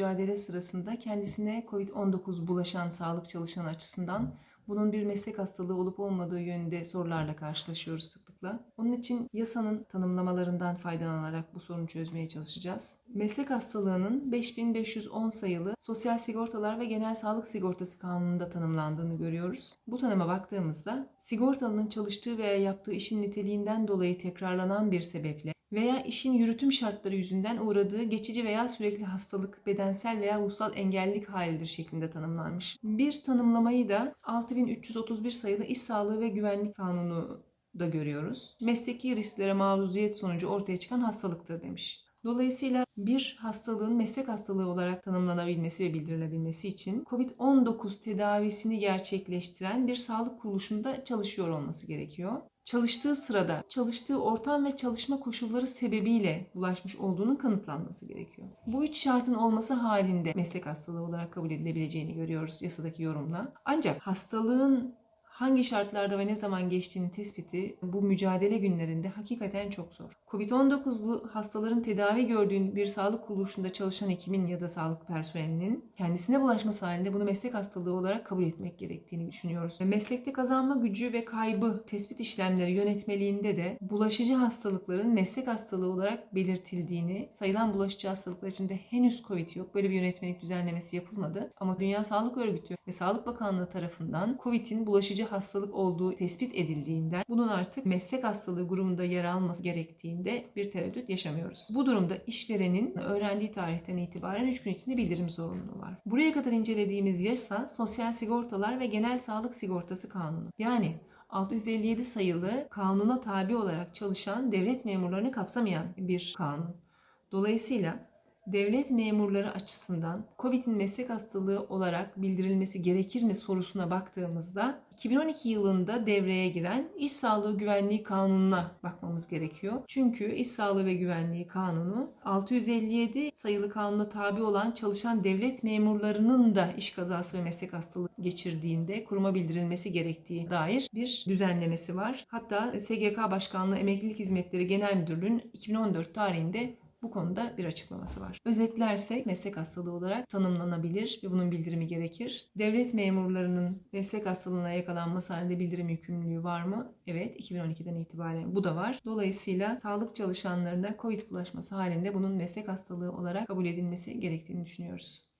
mücadele sırasında kendisine COVID-19 bulaşan sağlık çalışanı açısından bunun bir meslek hastalığı olup olmadığı yönünde sorularla karşılaşıyoruz sıklıkla. Onun için yasanın tanımlamalarından faydalanarak bu sorunu çözmeye çalışacağız. Meslek hastalığının 5510 sayılı Sosyal Sigortalar ve Genel Sağlık Sigortası Kanunu'nda tanımlandığını görüyoruz. Bu tanıma baktığımızda sigortalının çalıştığı veya yaptığı işin niteliğinden dolayı tekrarlanan bir sebeple veya işin yürütüm şartları yüzünden uğradığı geçici veya sürekli hastalık, bedensel veya ruhsal engellilik halidir şeklinde tanımlanmış. Bir tanımlamayı da 6331 sayılı İş Sağlığı ve Güvenlik Kanunu da görüyoruz. Mesleki risklere maruziyet sonucu ortaya çıkan hastalıktır demiş. Dolayısıyla bir hastalığın meslek hastalığı olarak tanımlanabilmesi ve bildirilebilmesi için COVID-19 tedavisini gerçekleştiren bir sağlık kuruluşunda çalışıyor olması gerekiyor. Çalıştığı sırada, çalıştığı ortam ve çalışma koşulları sebebiyle bulaşmış olduğunun kanıtlanması gerekiyor. Bu üç şartın olması halinde meslek hastalığı olarak kabul edilebileceğini görüyoruz yasadaki yorumla. Ancak hastalığın hangi şartlarda ve ne zaman geçtiğini tespiti bu mücadele günlerinde hakikaten çok zor. Covid-19'lu hastaların tedavi gördüğün bir sağlık kuruluşunda çalışan hekimin ya da sağlık personelinin kendisine bulaşması halinde bunu meslek hastalığı olarak kabul etmek gerektiğini düşünüyoruz. Meslekte kazanma gücü ve kaybı tespit işlemleri yönetmeliğinde de bulaşıcı hastalıkların meslek hastalığı olarak belirtildiğini, sayılan bulaşıcı hastalıklar içinde henüz Covid yok. Böyle bir yönetmelik düzenlemesi yapılmadı. Ama Dünya Sağlık Örgütü ve Sağlık Bakanlığı tarafından Covid'in bulaşıcı hastalık olduğu tespit edildiğinden bunun artık meslek hastalığı grubunda yer alması gerektiğinde bir tereddüt yaşamıyoruz. Bu durumda işverenin öğrendiği tarihten itibaren 3 gün içinde bildirim zorunluluğu var. Buraya kadar incelediğimiz yasa Sosyal Sigortalar ve Genel Sağlık Sigortası Kanunu. Yani 657 sayılı kanuna tabi olarak çalışan devlet memurlarını kapsamayan bir kanun. Dolayısıyla devlet memurları açısından COVID'in meslek hastalığı olarak bildirilmesi gerekir mi sorusuna baktığımızda 2012 yılında devreye giren İş Sağlığı Güvenliği Kanunu'na bakmamız gerekiyor. Çünkü İş Sağlığı ve Güvenliği Kanunu 657 sayılı kanuna tabi olan çalışan devlet memurlarının da iş kazası ve meslek hastalığı geçirdiğinde kuruma bildirilmesi gerektiği dair bir düzenlemesi var. Hatta SGK Başkanlığı Emeklilik Hizmetleri Genel Müdürlüğü'nün 2014 tarihinde bu konuda bir açıklaması var. Özetlersek meslek hastalığı olarak tanımlanabilir ve bunun bildirimi gerekir. Devlet memurlarının meslek hastalığına yakalanması halinde bildirim yükümlülüğü var mı? Evet 2012'den itibaren bu da var. Dolayısıyla sağlık çalışanlarına COVID bulaşması halinde bunun meslek hastalığı olarak kabul edilmesi gerektiğini düşünüyoruz.